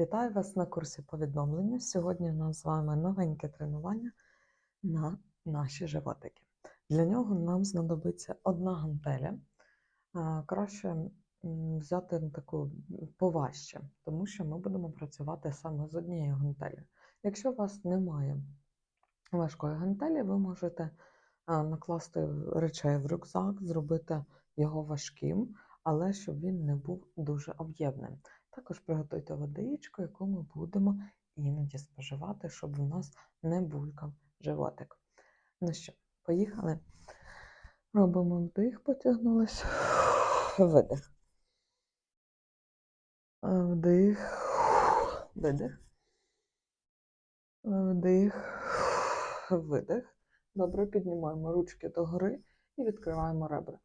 Вітаю вас на курсі повідомлення. Сьогодні у нас з вами новеньке тренування на наші животики. Для нього нам знадобиться одна гантеля. Краще взяти таку поважче, тому що ми будемо працювати саме з однією гантелею. Якщо у вас немає важкої гантелі, ви можете накласти речей в рюкзак, зробити його важким, але щоб він не був дуже об'ємним. Також приготуйте водичку, яку ми будемо іноді споживати, щоб у нас не булькав животик. Ну що, поїхали? Робимо вдих, потягнулись. Видих. Вдих. Видих. Вдих. Видих. Добре, піднімаємо ручки догори і відкриваємо ребра.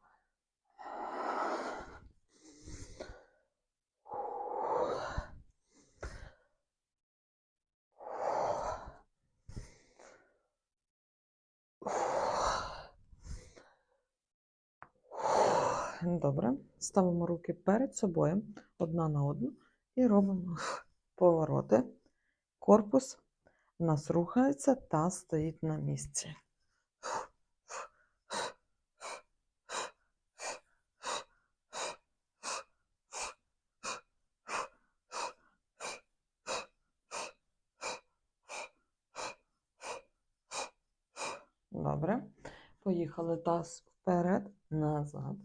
Добре. Ставимо руки перед собою, одна на одну, і робимо повороти. Корпус у нас рухається та стоїть на місці. Добре. Поїхали таз вперед, назад.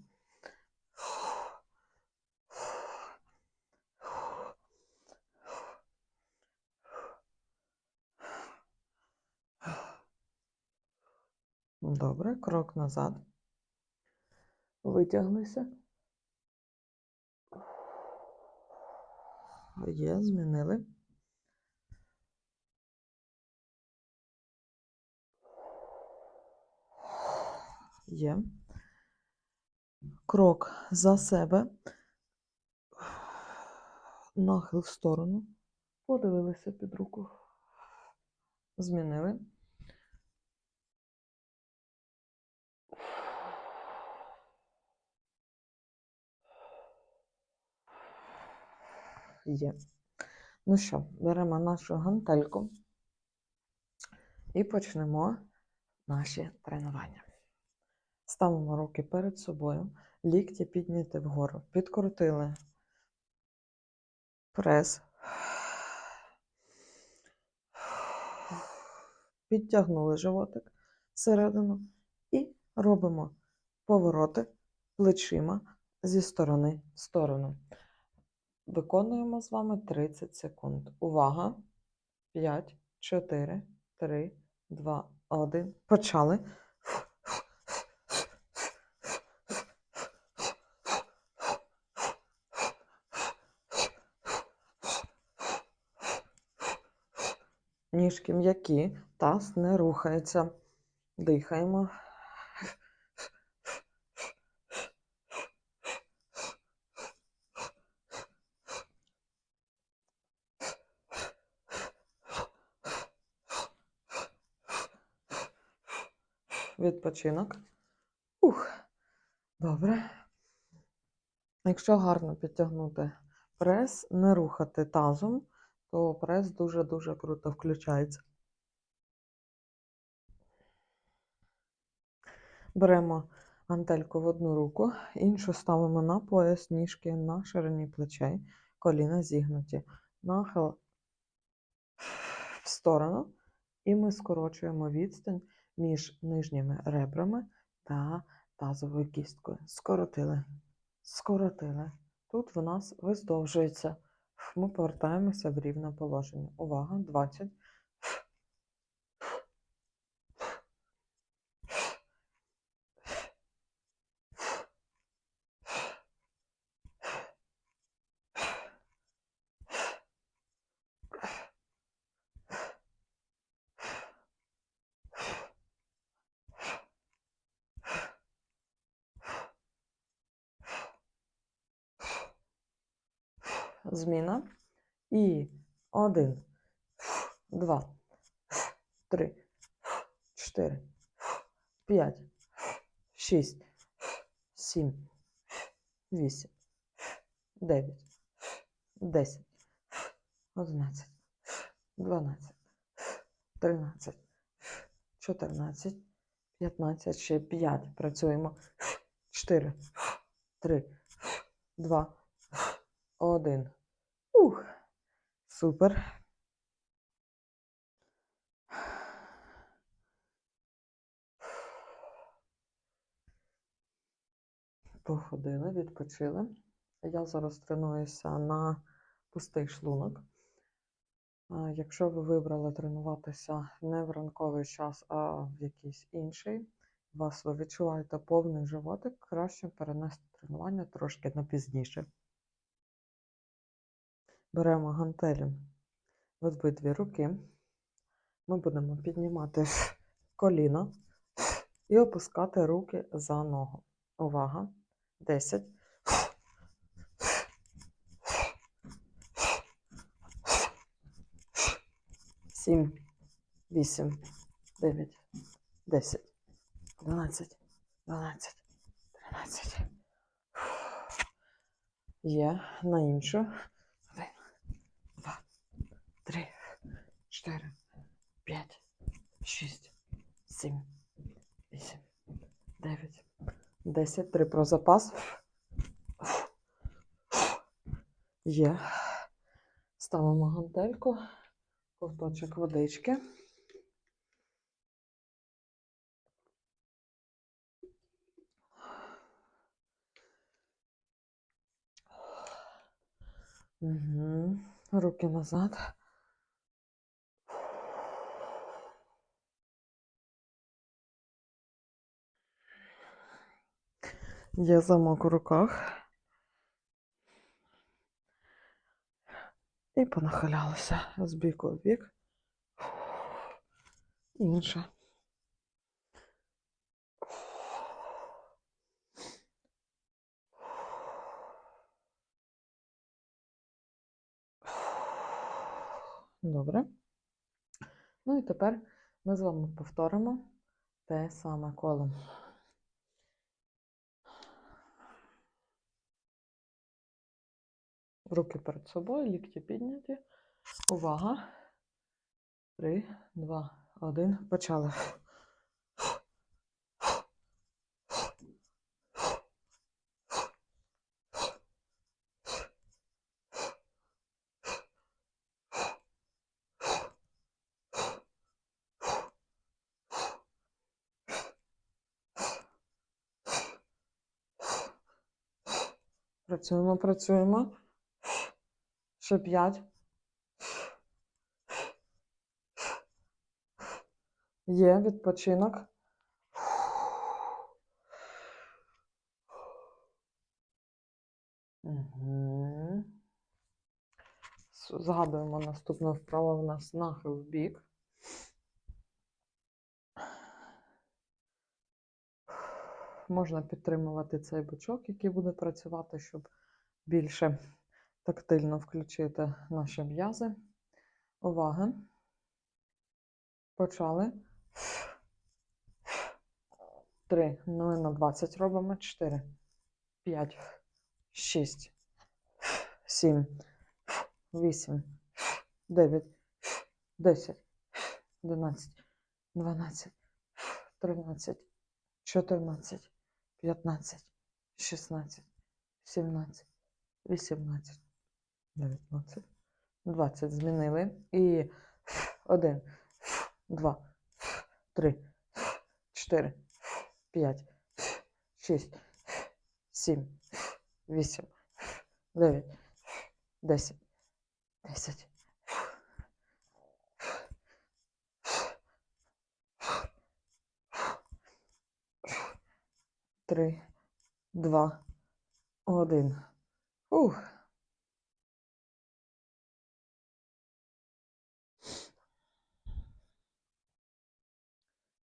Добре, крок назад. Витяглися. Є, змінили. Є. Крок за себе. Нахил в сторону. Подивилися під руку. Змінили. Є. Ну що, беремо нашу гантельку і почнемо наші тренування. Ставимо руки перед собою, лікті підняти вгору, підкрутили прес, підтягнули животик всередину і робимо повороти плечима зі сторони в сторону. Виконуємо з вами 30 секунд. Увага! 5, 4, 3, 2, 1. Почали. Ніжки м'які, таз не рухається. Дихаємо. Відпочинок. Ух. Добре. Якщо гарно підтягнути прес, не рухати тазом, то прес дуже-дуже круто включається. Беремо гантельку в одну руку, іншу ставимо на пояс, ніжки на ширині плечей, коліна зігнуті. Нахил в сторону, і ми скорочуємо відстань між нижніми ребрами та тазовою кісткою. Скоротили, скоротили. Тут в нас виздовжується. Ми повертаємося в рівне положення. Увага, 20. Зміна. Один, два, три, чотири, п'ять, шість, сім, вісім, дев'ять, десять, 11, 12, 13, 14, 15, ще 5. Працюємо. 4, 3, 2, 1. Ух, супер. Походили, відпочили. Я зараз тренуюся на пустий шлунок. Якщо ви вибрали тренуватися не в ранковий час, а в якийсь інший, вас ви відчуваєте повний животик, краще перенести тренування трошки на пізніше. Беремо гантелі в обидві руки. Ми будемо піднімати коліно і опускати руки за ногу. Увага! 10. Сім, вісім, дев'ять, десять, дванадцять, дванадцять, тринадцять. Є на іншу. Три, чотири, п'ять, шість, сім, вісім, дев'ять, десять. Три про запас. Є. Ставимо гантельку, ковточок водички. Угу. Руки назад. Є замок у руках. І понахилялися з біку в бік. Інше. Добре. Ну і тепер ми з вами повторимо те саме коло. Руки перед собою, лікті підняті. Увага. Три, два, один. Почали. Працюємо, працюємо. Ще п'ять. Є відпочинок. Угу. Згадуємо наступну вправу у нас нахил в бік. Можна підтримувати цей бочок, який буде працювати, щоб більше тактильно включити наші м'язи. Увага. Почали. Три. Ну і на 20 робимо. Чотири. П'ять. Шість. Сім. Вісім. Дев'ять. Десять. Одинадцять. Дванадцять. Тринадцять. Чотирнадцять. П'ятнадцять. Шістнадцять. Сімнадцять. 18, 19, 20. Змінили. І 1, 2, 3, 4, 5, 6, 7, 8, 9, 10, 10. Три, два, один. Ух.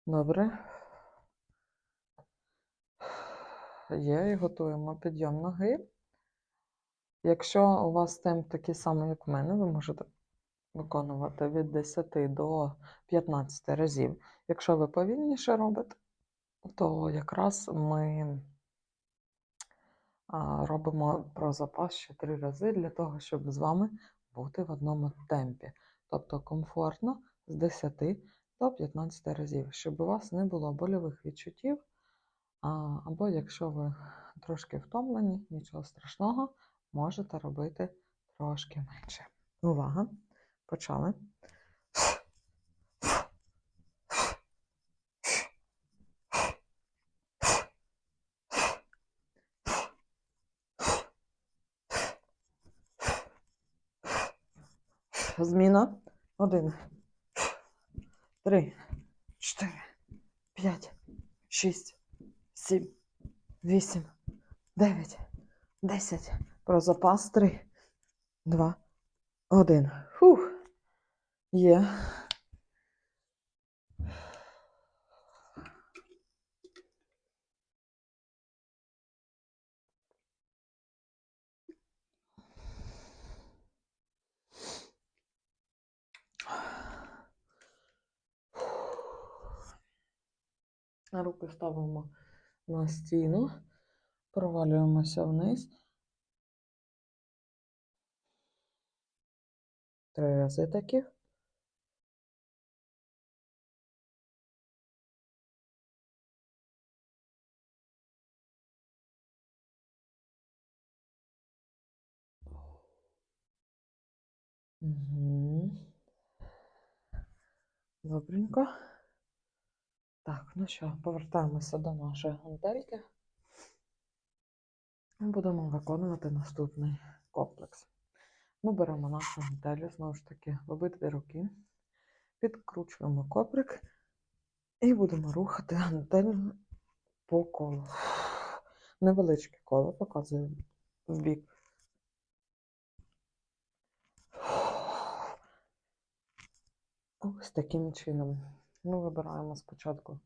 Добре. Є і готуємо підйом ноги. Якщо у вас темп такий самий, як в мене, ви можете виконувати від 10 до 15 разів. Якщо ви повільніше робите, то якраз ми робимо про запас ще три рази для того, щоб з вами бути в одному темпі, тобто комфортно з 10 до 15 разів, щоб у вас не було больових відчуттів. Або якщо ви трошки втомлені, нічого страшного, можете робити трошки менше. Увага! Почали. Зміна. Один. Три. Чотири. П'ять. Шість. Сім. Вісім. Дев'ять. Десять. Про запас. Три. Два. Один. Фух. Є. Руки ставимо на стіну, провалюємося вниз. Три рази таких. Угу. Добренько. Так, ну що, повертаємося до нашої гантельки. І будемо виконувати наступний комплекс. Ми беремо нашу гантелю, знову ж таки, в обидві руки, підкручуємо коприк і будемо рухати гантелю по колу. Невеличке коло показую в бік. Ось таким чином. Ми вибираємо спочатку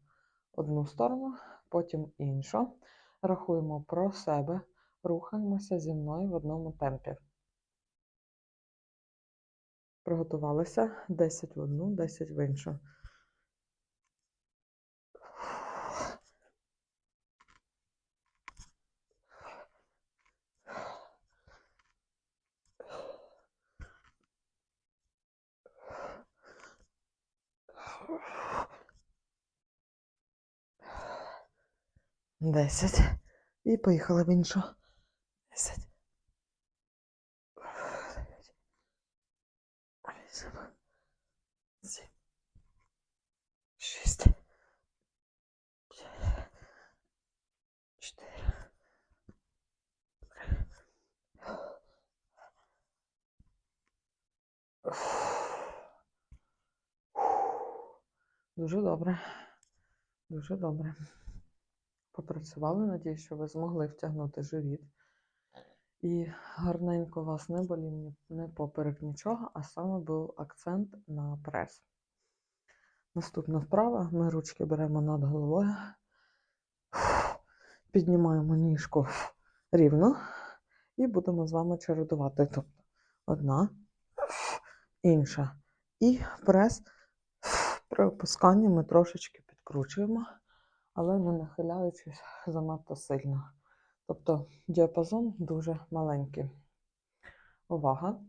одну сторону, потім іншу. Рахуємо про себе, рухаємося зі мною в одному темпі. Приготувалися 10 в одну, 10 в іншу. Десять. І поїхали в іншу. Десять. Дев'ять. Вісім. Сім. Шість. П'ять. Чотири. Три. Дуже добре. Дуже добре. Попрацювали, надіюсь, що ви змогли втягнути живіт. І гарненько вас не болів не поперек нічого, а саме був акцент на прес. Наступна вправа. Ми ручки беремо над головою, піднімаємо ніжку рівно і будемо з вами чередувати. Тобто одна, інша. І прес при опусканні ми трошечки підкручуємо, але не нахиляючись занадто сильно. Тобто діапазон дуже маленький. Увага.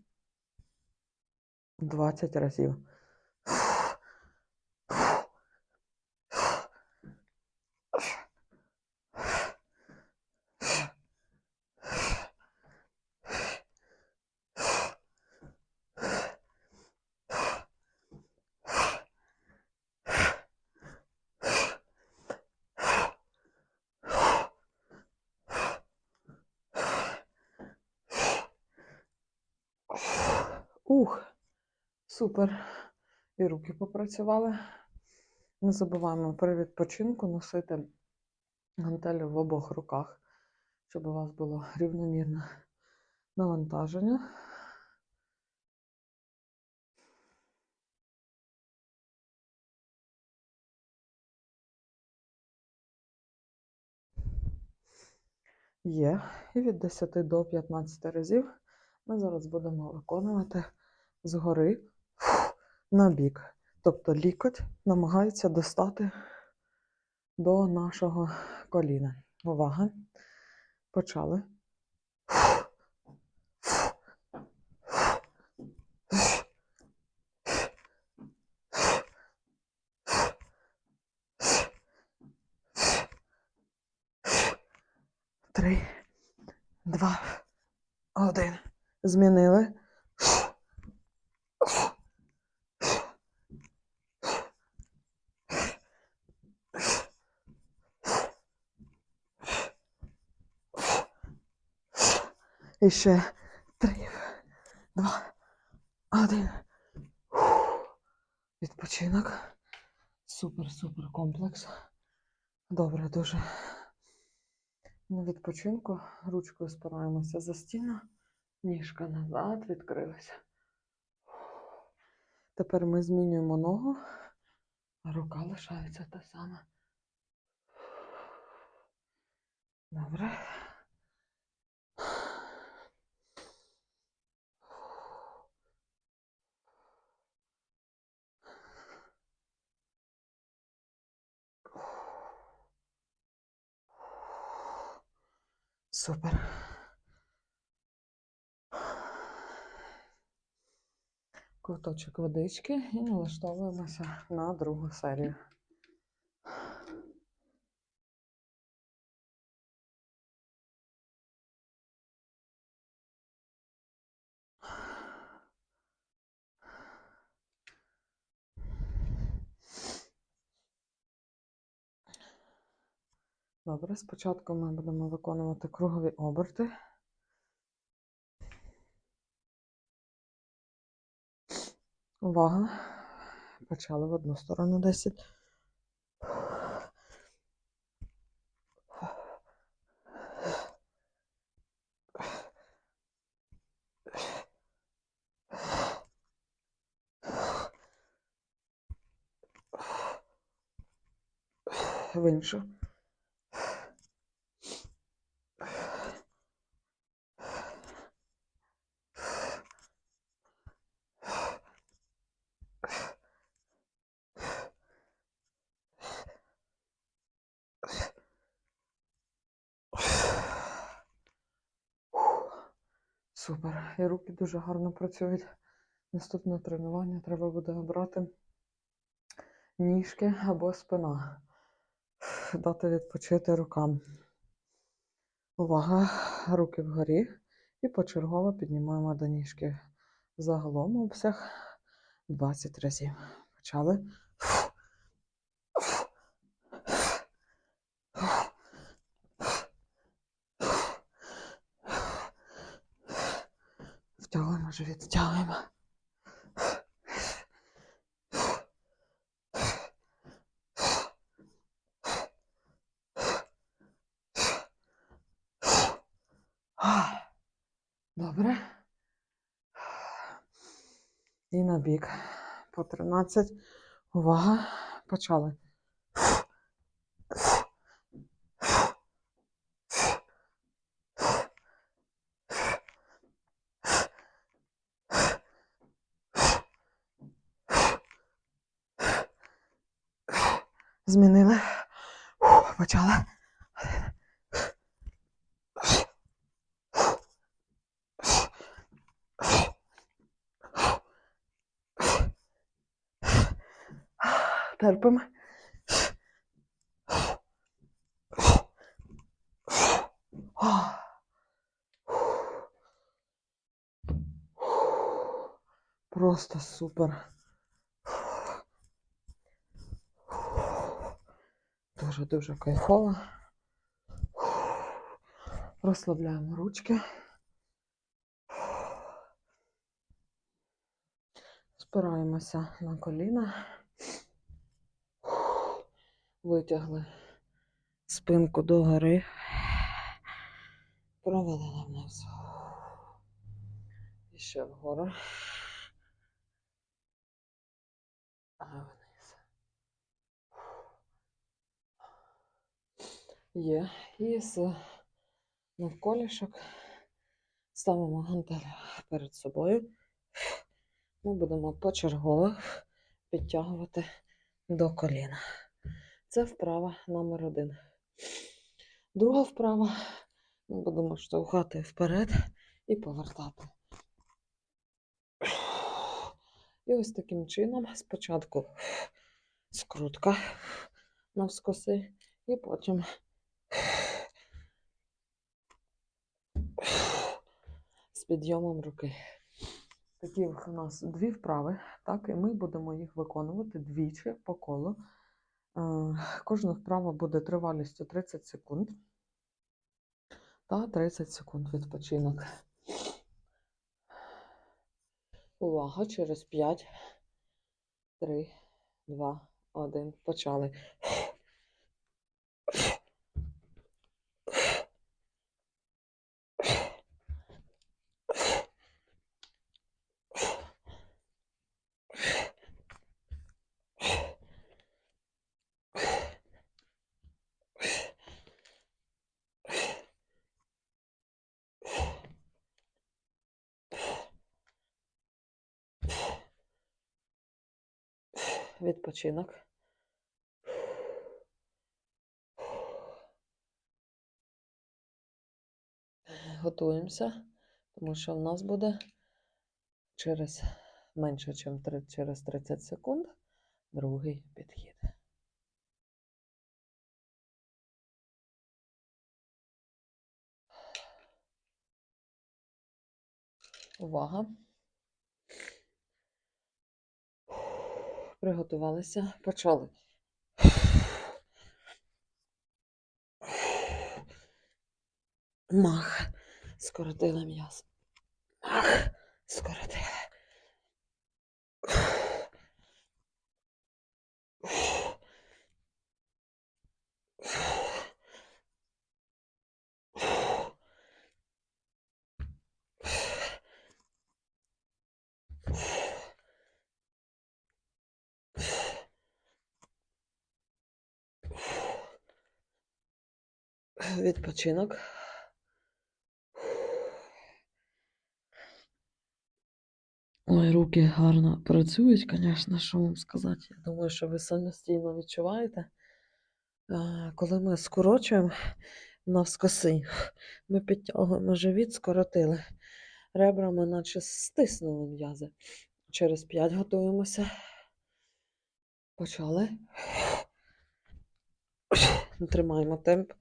20 разів. Ух, супер. І руки попрацювали. Не забуваємо при відпочинку носити гантелі в обох руках, щоб у вас було рівномірне навантаження. Є. І від 10 до 15 разів ми зараз будемо виконувати згори на бік. Тобто лікоть намагається достати до нашого коліна. Увага. Почали. Три, два, один. Змінили. І ще три, два, один. Відпочинок. Супер, супер комплекс. Добре, дуже. На відпочинку ручкою спираємося за стіну, ніжка назад відкрилася. Тепер ми змінюємо ногу, а рука лишається та сама. Добре. Супер. Ковточок водички і налаштовуємося на другу серію. Добре, спочатку ми будемо виконувати кругові оберти. Увага. Почали в одну сторону 10. В іншу. Супер. І руки дуже гарно працюють. Наступне тренування треба буде обрати ніжки або спина. Дати відпочити рукам. Увага, руки вгорі. І почергово піднімаємо до ніжки. Загалом обсяг 20 разів. Почали. Втягуємо живіт, втягуємо. Добре. І на бік. По 13. Увага. Почали. Змінили. Почали. Терпимо. Просто супер. Дуже-дуже кайфово. Розслабляємо ручки. Спираємося на коліна. Витягли спинку догори. Провалили вниз. І ще вгору. А вниз. Є. І з навколішок ставимо гантель перед собою. Ми будемо почергово підтягувати до коліна. Це вправа номер один. Друга вправа ми будемо штовхати вперед і повертати. І ось таким чином спочатку скрутка навскоси, і потім підйомом руки. Такі у нас дві вправи, так, і ми будемо їх виконувати двічі по колу. Е, Кожна вправа буде тривалістю 30 секунд та 30 секунд відпочинок. Увага, через 5, 3, 2, 1. Почали. Відпочинок. Готуємося, тому що в нас буде через менше, ніж через 30 секунд другий підхід. Увага. Приготувалися, почали. Мах. Скоротили м'ясо. Мах. Скоротили. Відпочинок. Ой, руки гарно працюють, звісно, що вам сказати. Я думаю, що ви самостійно відчуваєте. Коли ми скорочуємо навскоси, ми підтягуємо живіт, скоротили. Ребрами, наче стиснули м'язи. Через 5 готуємося. Почали. Тримаємо темп.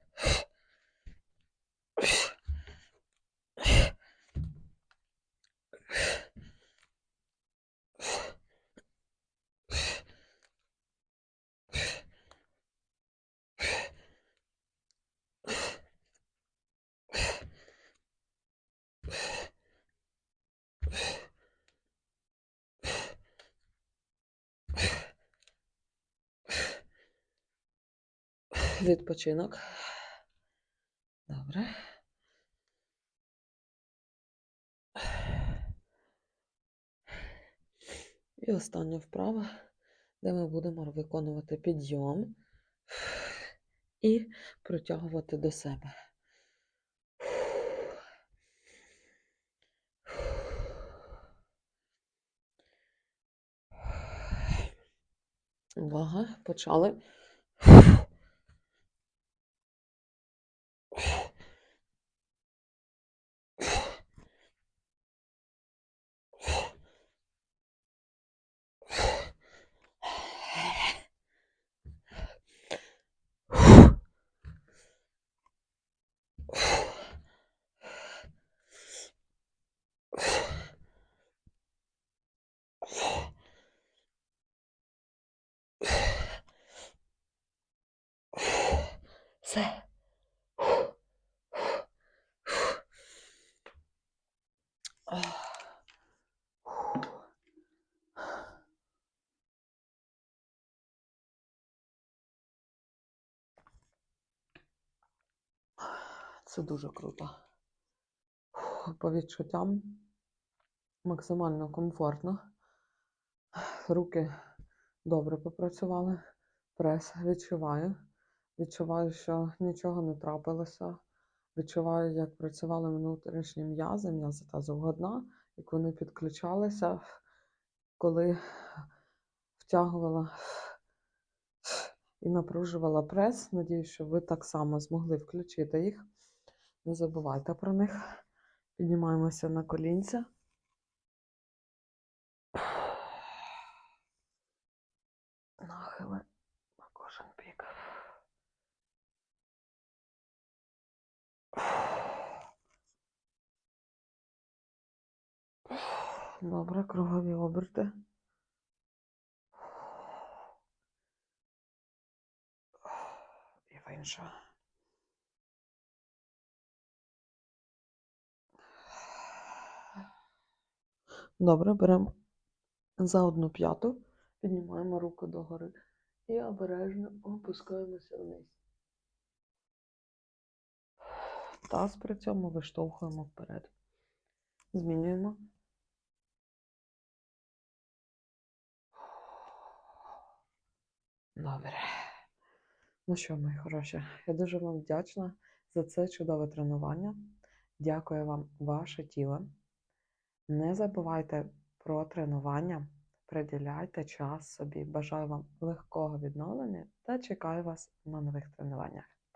Відпочинок. Добре. І остання вправа, де ми будемо виконувати підйом і притягувати до себе. Увага, почали. Це дуже круто. По відчуттям максимально комфортно. Руки добре попрацювали. Прес відчуваю. Відчуваю, що нічого не трапилося. Відчуваю, як працювали внутрішні м'язи, м'язи тазового дна, як вони підключалися, коли втягувала і напружувала прес. Надіюсь, що ви так само змогли включити їх. Не забувайте про них. Піднімаємося на колінця. Нахили на кожен бік. Добре, кругові оберти. І в іншу. Добре, беремо за одну п'яту, піднімаємо руку догори і обережно опускаємося вниз. Таз при цьому виштовхуємо вперед. Змінюємо. Добре. Ну що, мої хороші, я дуже вам вдячна за це чудове тренування. Дякую вам, ваше тіло. Не забувайте про тренування, приділяйте час собі. Бажаю вам легкого відновлення та чекаю вас на нових тренуваннях.